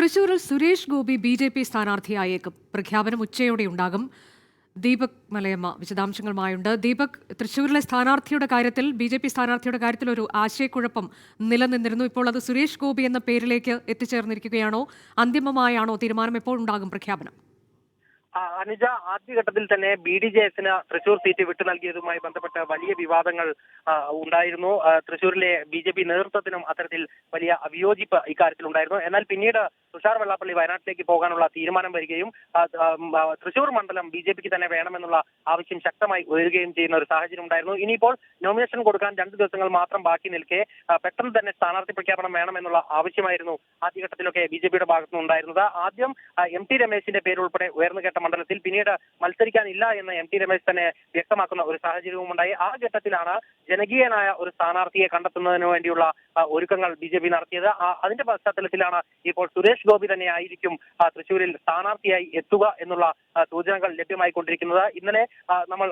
തൃശൂരിൽ Suresh Gopi B J P സ്ഥാനാർത്ഥിയായേക്കും. പ്രഖ്യാപനം ഉച്ചയോടെ ഉണ്ടാകും. ദീപക് മലയമ്മ വിശദാംശങ്ങളുമായുണ്ട്. ദീപക് തൃശൂരിലെ സ്ഥാനാർത്ഥിയുടെ കാര്യത്തിൽ ബി ജെ പി സ്ഥാനാർത്ഥിയുടെ കാര്യത്തിൽ ഒരു ആശയക്കുഴപ്പം നിലനിന്നിരുന്നു. ഇപ്പോൾ അത് സുരേഷ് ഗോപി എന്ന പേരിലേക്ക് എത്തിച്ചേർന്നിരിക്കുകയാണോ? അന്തിമമായാണോ തീരുമാനം? എപ്പോൾ ഉണ്ടാകും പ്രഖ്യാപനം? അനുജ ആദ്യഘട്ടത്തിൽ തന്നെ ബി ഡി ജെ എസിന് തൃശൂർ സീറ്റ് വിട്ടു നൽകിയതുമായി ബന്ധപ്പെട്ട് വലിയ വിവാദങ്ങൾ ഉണ്ടായിരുന്നു. തൃശൂരിലെ ബി ജെ പി നേതൃത്വത്തിനും അത്തരത്തിൽ വലിയ വിയോജിപ്പ് ഇക്കാര്യത്തിൽ ഉണ്ടായിരുന്നു എന്നാൽ പിന്നീട് തുഷാർ വെള്ളാപ്പള്ളി വയനാട്ടിലേക്ക് പോകാനുള്ള തീരുമാനം വരികയും തൃശൂർ മണ്ഡലം ബി ജെ പിക്ക് തന്നെ വേണമെന്നുള്ള ആവശ്യം ശക്തമായി ഉയരുകയും ചെയ്യുന്ന ഒരു സാഹചര്യം ഉണ്ടായിരുന്നു. ഇനിയിപ്പോൾ നോമിനേഷൻ കൊടുക്കാൻ രണ്ട് ദിവസങ്ങൾ മാത്രം ബാക്കി നിൽക്കെ പെട്ടെന്ന് തന്നെ സ്ഥാനാർത്ഥി പ്രഖ്യാപനം വേണമെന്നുള്ള ആവശ്യമായിരുന്നു ആദ്യഘട്ടത്തിലൊക്കെ ബി ജെ പിയുടെ ഭാഗത്തുനിന്ന് ഉണ്ടായിരുന്നത് ആദ്യം എം ടി രമേശിന്റെ പേരുൾപ്പെടെ ഉയർന്നു കേട്ട മണ്ഡലത്തിൽ പിന്നീട് മത്സരിക്കാനില്ല എന്ന് എം ടി രമേശ് തന്നെ വ്യക്തമാക്കുന്ന ഒരു സാഹചര്യവും ഉണ്ടായി. ആ ഘട്ടത്തിലാണ് ജനകീയനായ ഒരു സ്ഥാനാർത്ഥിയെ കണ്ടെത്തുന്നതിന് വേണ്ടിയുള്ള ഒരുക്കങ്ങൾ ബി ജെ പി നടത്തിയത്. അതിന്റെ പശ്ചാത്തലത്തിലാണ് ഇപ്പോൾ സുരേഷ് ഗോപി തന്നെയായിരിക്കും തൃശൂരിൽ സ്ഥാനാർത്ഥിയായി എത്തുക എന്നുള്ള സൂചനകൾ ലഭ്യമായിക്കൊണ്ടിരിക്കുന്നത്. ഇന്നലെ നമ്മൾ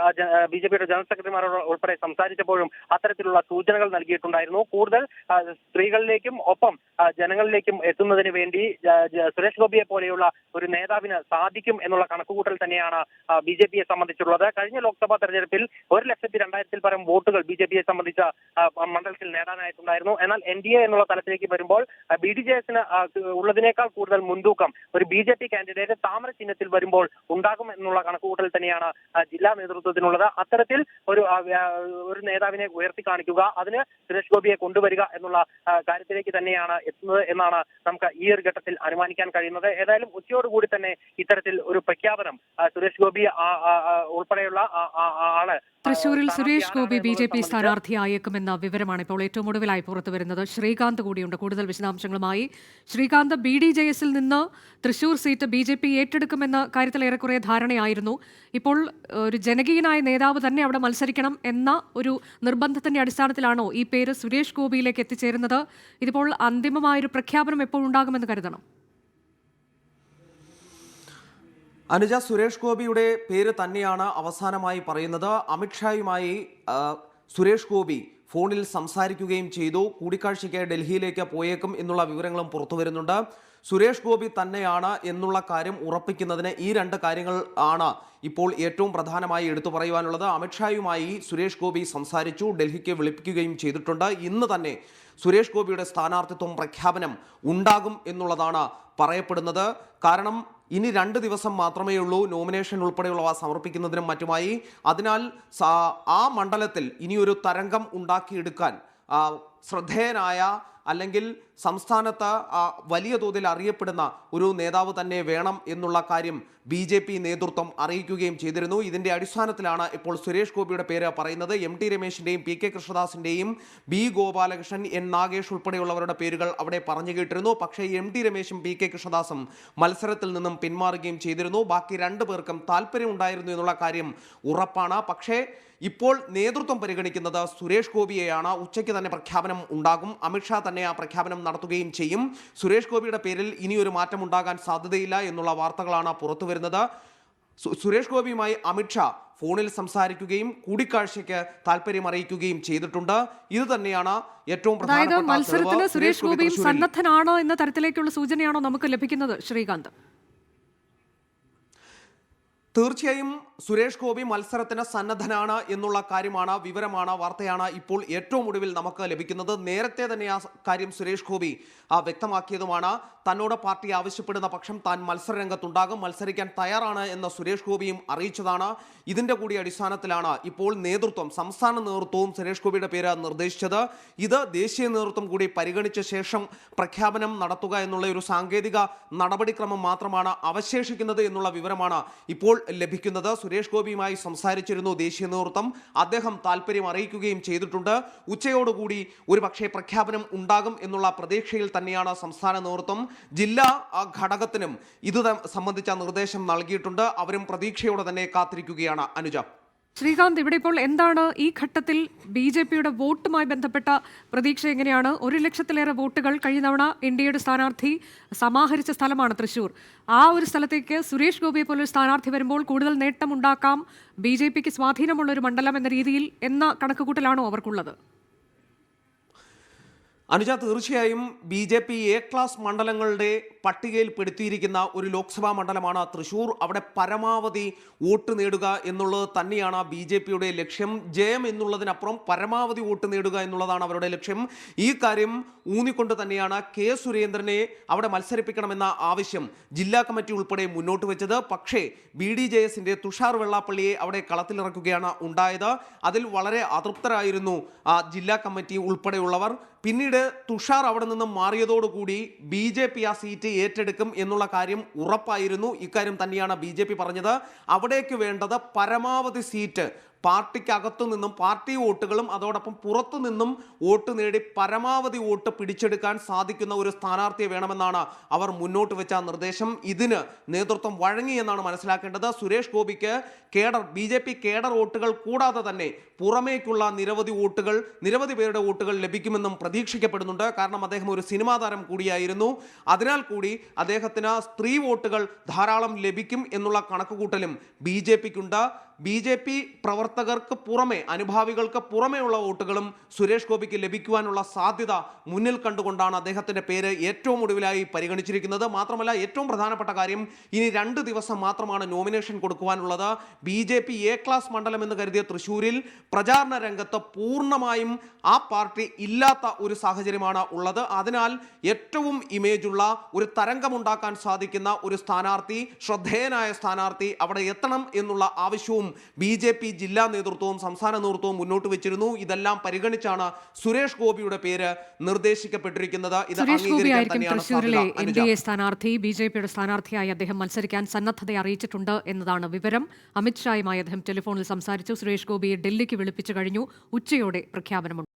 ബി ജെ പിയുടെ ജനറൽ സെക്രട്ടറിമാരോട് ഉൾപ്പെടെ സംസാരിച്ചപ്പോഴും അത്തരത്തിലുള്ള സൂചനകൾ നൽകിയിട്ടുണ്ടായിരുന്നു. കൂടുതൽ സ്ത്രീകളിലേക്കും ഒപ്പം ജനങ്ങളിലേക്കും എത്തുന്നതിന് വേണ്ടി സുരേഷ് ഗോപിയെ പോലെയുള്ള ഒരു നേതാവിന് സാധിക്കും എന്നുള്ള കണക്കുകൂട്ടൽ തന്നെയാണ് ബി ജെ പിയെ സംബന്ധിച്ചുള്ളത്. കഴിഞ്ഞ ലോക്സഭാ തെരഞ്ഞെടുപ്പിൽ ഒരു ലക്ഷത്തി രണ്ടായിരത്തിൽ പരം വോട്ടുകൾ ബി ജെ പിയെ സംബന്ധിച്ച മണ്ഡലത്തിൽ നേടാനായിട്ടുണ്ടായിരുന്നു. എന്നാൽ എൻ ഡി എ എന്നുള്ള തലത്തിലേക്ക് വരുമ്പോൾ ബി ഡി ജെ എസിന് ഉള്ളതിനേക്കാൾ കൂടുതൽ മുൻതൂക്കം ഒരു ബി ജെ പി കാൻഡിഡേറ്റ് താമര ചിഹ്നത്തിൽ വരുമ്പോൾ ഉണ്ടാകും എന്നുള്ള കണക്കുകൂട്ടൽ തന്നെയാണ് ജില്ലാ നേതൃത്വത്തിനുള്ളത്. അത്തരത്തിൽ ഒരു ഒരു നേതാവിനെ ഉയർത്തി കാണിക്കുക അതിന് സുരേഷ് ഗോപിയെ കൊണ്ടുവരിക എന്നുള്ള കാര്യത്തിലേക്ക് തന്നെയാണ് എത്തുന്നത് എന്നാണ് നമുക്ക് ഈ ഒരു ഘട്ടത്തിൽ അനുമാനിക്കാൻ കഴിയുന്നത്. ഏതായാലും ഉച്ചയോടുകൂടി തന്നെ ഇത്തരത്തിൽ ഒരു പ്രഖ്യാപനം സുരേഷ് ഗോപി ഉൾപ്പെടെയുള്ള ആൾ തൃശൂരിൽ Suresh Gopi B J P സ്ഥാനാർത്ഥിയായേക്കുമെന്ന വിവരമാണ് ഇപ്പോൾ ഏറ്റവും ഒടുവിലായി പുറത്തു വരുന്നത് ശ്രീകാന്ത് കൂടിയുണ്ട്. കൂടുതൽ വിശദാംശങ്ങളുമായി ശ്രീകാന്ത് ബി ഡി ജെ എസിൽ നിന്ന് Thrissur seat B J P ഏറ്റെടുക്കുമെന്ന കാര്യത്തിൽ ഏറെക്കുറെ ധാരണയായിരുന്നു. ഇപ്പോൾ ഒരു ജനകീയനായ നേതാവ് തന്നെ അവിടെ മത്സരിക്കണം എന്ന ഒരു നിർബന്ധത്തിന്റെ അടിസ്ഥാനത്തിലാണോ ഈ പേര് സുരേഷ് ഗോപിയിലേക്ക് എത്തിച്ചേരുന്നത്. ഇതിപ്പോൾ അന്തിമമായൊരു പ്രഖ്യാപനം എപ്പോൾ ഉണ്ടാകുമെന്ന് കരുതണം. അനുജ സുരേഷ് ഗോപിയുടെ പേര് തന്നെയാണ് അവസാനമായി പറയുന്നത്. അമിത്ഷായുമായി സുരേഷ് ഗോപി ഫോണിൽ സംസാരിക്കുകയും ചെയ്തു. കൂടിക്കാഴ്ചയ്ക്ക് ഡൽഹിയിലേക്ക് പോയേക്കും എന്നുള്ള വിവരങ്ങളും പുറത്തു വരുന്നുണ്ട്. സുരേഷ് ഗോപി തന്നെയാണ് എന്നുള്ള കാര്യം ഉറപ്പിക്കുന്നതിന് ഈ രണ്ട് കാര്യങ്ങൾ ആണ് ഇപ്പോൾ ഏറ്റവും പ്രധാനമായി എടുത്തു പറയുവാനുള്ളത്. അമിത്ഷായുമായി സുരേഷ് ഗോപി സംസാരിച്ചു ഡൽഹിക്ക് വിളിപ്പിക്കുകയും ചെയ്തിട്ടുണ്ട്. ഇന്ന് തന്നെ സുരേഷ് ഗോപിയുടെ സ്ഥാനാർത്ഥിത്വം പ്രഖ്യാപനം ഉണ്ടാകും എന്നുള്ളതാണ് പറയപ്പെടുന്നത്. കാരണം ഇനി രണ്ട് ദിവസം മാത്രമേ ഉള്ളൂ നോമിനേഷൻ ഉൾപ്പെടെയുള്ളവ സമർപ്പിക്കുന്നതിനും മറ്റുമായി. അതിനാൽ ആ മണ്ഡലത്തിൽ ഇനിയൊരു തരംഗം ഉണ്ടാക്കിയെടുക്കാൻ ശ്രദ്ധേയനായ അല്ലെങ്കിൽ സംസ്ഥാനത്ത് വലിയ തോതിൽ അറിയപ്പെടുന്ന ഒരു നേതാവ് തന്നെ വേണം എന്നുള്ള കാര്യം ബി ജെ പി നേതൃത്വം അറിയിക്കുകയും ചെയ്തിരുന്നു. ഇതിന്റെ അടിസ്ഥാനത്തിലാണ് ഇപ്പോൾ സുരേഷ് ഗോപിയുടെ പേര് പറയുന്നത്. എം ടി രമേശിന്റെയും പി കെ കൃഷ്ണദാസിന്റെയും ബി ഗോപാലകൃഷ്ണൻ എൻ നാഗേഷ് ഉൾപ്പെടെയുള്ളവരുടെ പേരുകൾ അവിടെ പറഞ്ഞു കേട്ടിരുന്നു. പക്ഷേ എം ടി രമേശും പി കെ കൃഷ്ണദാസും മത്സരത്തിൽ നിന്നും പിന്മാറുകയും ചെയ്തിരുന്നു. ബാക്കി രണ്ടു പേർക്കും താല്പര്യമുണ്ടായിരുന്നു എന്നുള്ള കാര്യം ഉറപ്പാണ്. പക്ഷേ ഇപ്പോൾ നേതൃത്വം പരിഗണിക്കുന്നത് സുരേഷ് ഗോപിയെയാണ്. ഉച്ചയ്ക്ക് തന്നെ പ്രഖ്യാപനം ഉണ്ടാകും. അമിത്ഷാ തന്നെ ആ പ്രഖ്യാപനം നടത്തുകയും ചെയ്യും. സുരേഷ് ഗോപിയുടെ പേരിൽ ഇനിയൊരു മാറ്റം ഉണ്ടാകാൻ സാധ്യതയില്ല എന്നുള്ള വാർത്തകളാണ് പുറത്തു വരുന്നത്. സുരേഷ് ഗോപിയുമായി അമിത്ഷാ ഫോണിൽ സംസാരിക്കുകയും കൂടിക്കാഴ്ചയ്ക്ക് താല്പര്യം അറിയിക്കുകയും ചെയ്തിട്ടുണ്ട്. ഇത് തന്നെയാണ് ഏറ്റവും പ്രധാനപ്പെട്ട. മത്സരത്തിന് സുരേഷ് ഗോപിയും സന്നദ്ധനാണോ എന്ന തരത്തിലേക്കുള്ള സൂചനയാണോ നമുക്ക് ലഭിക്കുന്നത് ശ്രീകാന്ത്? തീർച്ചയായും സുരേഷ് ഗോപി മത്സരത്തിന് സന്നദ്ധനാണ് എന്നുള്ള കാര്യമാണ് വിവരമാണ് വാർത്തയാണ് ഇപ്പോൾ ഏറ്റവും ഒടുവിൽ നമുക്ക് ലഭിക്കുന്നത്. നേരത്തെ തന്നെ ആ കാര്യം സുരേഷ് ഗോപി വ്യക്തമാക്കിയതുമാണ്. തന്നോട് പാർട്ടി ആവശ്യപ്പെടുന്ന പക്ഷം താൻ മത്സരരംഗത്തുണ്ടാകും മത്സരിക്കാൻ തയ്യാറാണ് എന്ന് സുരേഷ് ഗോപിയും അറിയിച്ചതാണ്. ഇതിന്റെ കൂടി അടിസ്ഥാനത്തിലാണ് ഇപ്പോൾ നേതൃത്വം സംസ്ഥാന നേതൃത്വവും സുരേഷ് ഗോപിയുടെ പേര് നിർദ്ദേശിച്ചത്. ഇത് ദേശീയ നേതൃത്വം കൂടി പരിഗണിച്ച ശേഷം പ്രഖ്യാപനം നടത്തുക എന്നുള്ള ഒരു സാങ്കേതിക നടപടിക്രമം മാത്രമാണ് അവശേഷിക്കുന്നത് എന്നുള്ള വിവരമാണ് ഇപ്പോൾ ലഭിക്കുന്നത്. സുരേഷ് ഗോപിയുമായി സംസാരിച്ചിരുന്നു ദേശീയ നേതൃത്വം. അദ്ദേഹം താല്പര്യം അറിയിക്കുകയും ചെയ്തിട്ടുണ്ട്. ഉച്ചയോടുകൂടി ഒരു പക്ഷേ പ്രഖ്യാപനം ഉണ്ടാകും എന്നുള്ള പ്രതീക്ഷയിൽ തന്നെയാണ് സംസ്ഥാന നേതൃത്വം. ജില്ലാ ഘടകത്തിനും ഇത് സംബന്ധിച്ച നിർദ്ദേശം നൽകിയിട്ടുണ്ട്. അവരും പ്രതീക്ഷയോടെ തന്നെ കാത്തിരിക്കുകയാണ്. അനുജ. ശ്രീകാന്ത് ഇവിടെ ഇപ്പോൾ എന്താണ് ഈ ഘട്ടത്തിൽ ബി ജെ പിയുടെ വോട്ടുമായി ബന്ധപ്പെട്ട പ്രതീക്ഷ എങ്ങനെയാണ്? ഒരു ലക്ഷത്തിലേറെ വോട്ടുകൾ കഴിഞ്ഞ തവണ എൻ ഡി എയുടെ സ്ഥാനാർത്ഥി സമാഹരിച്ച സ്ഥലമാണ് തൃശൂർ ആ ഒരു സ്ഥലത്തേക്ക് സുരേഷ് ഗോപിയെ പോലൊരു സ്ഥാനാർത്ഥി വരുമ്പോൾ കൂടുതൽ നേട്ടമുണ്ടാക്കാം ബി ജെ പിക്ക് സ്വാധീനമുള്ള ഒരു മണ്ഡലം എന്ന രീതിയിൽ എന്ന കണക്കുകൂട്ടലാണോ അവർക്കുള്ളത്? അനുജ തീർച്ചയായും B J P A class മണ്ഡലങ്ങളുടെ പട്ടികയിൽ പെടുത്തിയിരിക്കുന്ന ഒരു ലോക്സഭാ മണ്ഡലമാണ് തൃശൂർ. അവിടെ പരമാവധി വോട്ട് നേടുക എന്നുള്ളത് തന്നെയാണ് ബി ജെ പിയുടെ ലക്ഷ്യം. ജയം എന്നുള്ളതിനപ്പുറം പരമാവധി വോട്ട് നേടുക എന്നുള്ളതാണ് അവരുടെ ലക്ഷ്യം. ഈ കാര്യം ഊന്നിക്കൊണ്ട് തന്നെയാണ് കെ സുരേന്ദ്രനെ അവിടെ മത്സരിപ്പിക്കണമെന്ന ആവശ്യം ജില്ലാ കമ്മിറ്റി ഉൾപ്പെടെ മുന്നോട്ട് വെച്ചത്. പക്ഷേ ബി ഡി ജെ എസിന്റെ തുഷാർ വെള്ളാപ്പള്ളിയെ അവിടെ കളത്തിലിറക്കുകയാണ് ഉണ്ടായത്. അതിൽ വളരെ അതൃപ്തരായിരുന്നു ജില്ലാ കമ്മിറ്റി ഉൾപ്പെടെയുള്ളവർ. പിന്നീട് തുഷാർ അവിടെ നിന്ന് മാറിയതോടുകൂടി ബി ജെ പി ആ സീറ്റ് ഏറ്റെടുക്കും എന്നുള്ള കാര്യം ഉറപ്പായിരുന്നു. ഇക്കാര്യം തന്നെയാണ് ബി ജെ പി പറഞ്ഞത്. അവിടേക്ക് വേണ്ടത് പരമാവധി സീറ്റ് പാർട്ടിക്കകത്തു നിന്നും പാർട്ടി വോട്ടുകളും അതോടൊപ്പം പുറത്തു നിന്നും വോട്ട് നേടി പരമാവധി വോട്ട് പിടിച്ചെടുക്കാൻ സാധിക്കുന്ന ഒരു സ്ഥാനാർത്ഥിയെ വേണമെന്നാണ് അവർ മുന്നോട്ട് വെച്ച നിർദ്ദേശം. ഇതിന് നേതൃത്വം വഴങ്ങി എന്നാണ് മനസ്സിലാക്കേണ്ടത്. സുരേഷ് ഗോപിക്ക് cadre B J P cadre വോട്ടുകൾ കൂടാതെ തന്നെ പുറമേക്കുള്ള നിരവധി വോട്ടുകൾ നിരവധി പേരുടെ വോട്ടുകൾ ലഭിക്കുമെന്നും പ്രതീക്ഷിക്കപ്പെടുന്നുണ്ട്. കാരണം അദ്ദേഹം ഒരു സിനിമാ താരം കൂടിയായിരുന്നു. അതിനാൽ കൂടി അദ്ദേഹത്തിന് സ്ത്രീ വോട്ടുകൾ ധാരാളം ലഭിക്കും എന്നുള്ള കണക്കുകൂട്ടലും ബി ജെ പിക്കുണ്ട്. ബി ജെ പി പ്രവർത്തകർക്ക് പുറമെ അനുഭാവികൾക്ക് പുറമെയുള്ള വോട്ടുകളും സുരേഷ് ഗോപിക്ക് ലഭിക്കുവാനുള്ള സാധ്യത മുന്നിൽ കണ്ടുകൊണ്ടാണ് അദ്ദേഹത്തിന്റെ പേര് ഏറ്റവും ഒടുവിലായി പരിഗണിച്ചിരിക്കുന്നത്. മാത്രമല്ല ഏറ്റവും പ്രധാനപ്പെട്ട കാര്യം ഇനി രണ്ട് ദിവസം മാത്രമാണ് nomination കൊടുക്കുവാനുള്ളത്. B J P A class മണ്ഡലം എന്ന് കരുതിയ തൃശ്ശൂരിൽ പ്രചാരണ രംഗത്ത് പൂർണമായും ആ പാർട്ടി ഇല്ലാത്ത ഒരു സാഹചര്യമാണ് ഉള്ളത്. അതിനാൽ ഏറ്റവും ഇമേജുള്ള ഒരു തരംഗമുണ്ടാക്കാൻ സാധിക്കുന്ന ഒരു സ്ഥാനാർത്ഥി ശ്രദ്ധേയനായ സ്ഥാനാർത്ഥി അവിടെ എത്തണം എന്നുള്ള ആവശ്യവും ബി ജെ പി നേതൃത്വവും സംസ്ഥാന നേതൃത്വവും മുന്നോട്ട് വെച്ചിരുന്നു. ഇതെല്ലാം പരിഗണിച്ചാണ് സുരേഷ് ഗോപിയുടെ പേര് നിർദ്ദേശിക്കപ്പെട്ടിരിക്കുന്നത്. ഇത് എൻ ഡി എ സ്ഥാനാർത്ഥി ബി ജെ പിയുടെ സ്ഥാനാർത്ഥിയായി അദ്ദേഹം മത്സരിക്കാൻ സന്നദ്ധത അറിയിച്ചിട്ടുണ്ട് എന്നതാണ് വിവരം. അമിത്ഷായുമായി അദ്ദേഹം ടെലിഫോണിൽ സംസാരിച്ചു. സുരേഷ് ഗോപിയെ ഡൽഹിക്ക് വിളിപ്പിച്ചു കഴിഞ്ഞു. ഉച്ചയോടെ പ്രഖ്യാപനമുണ്ട്.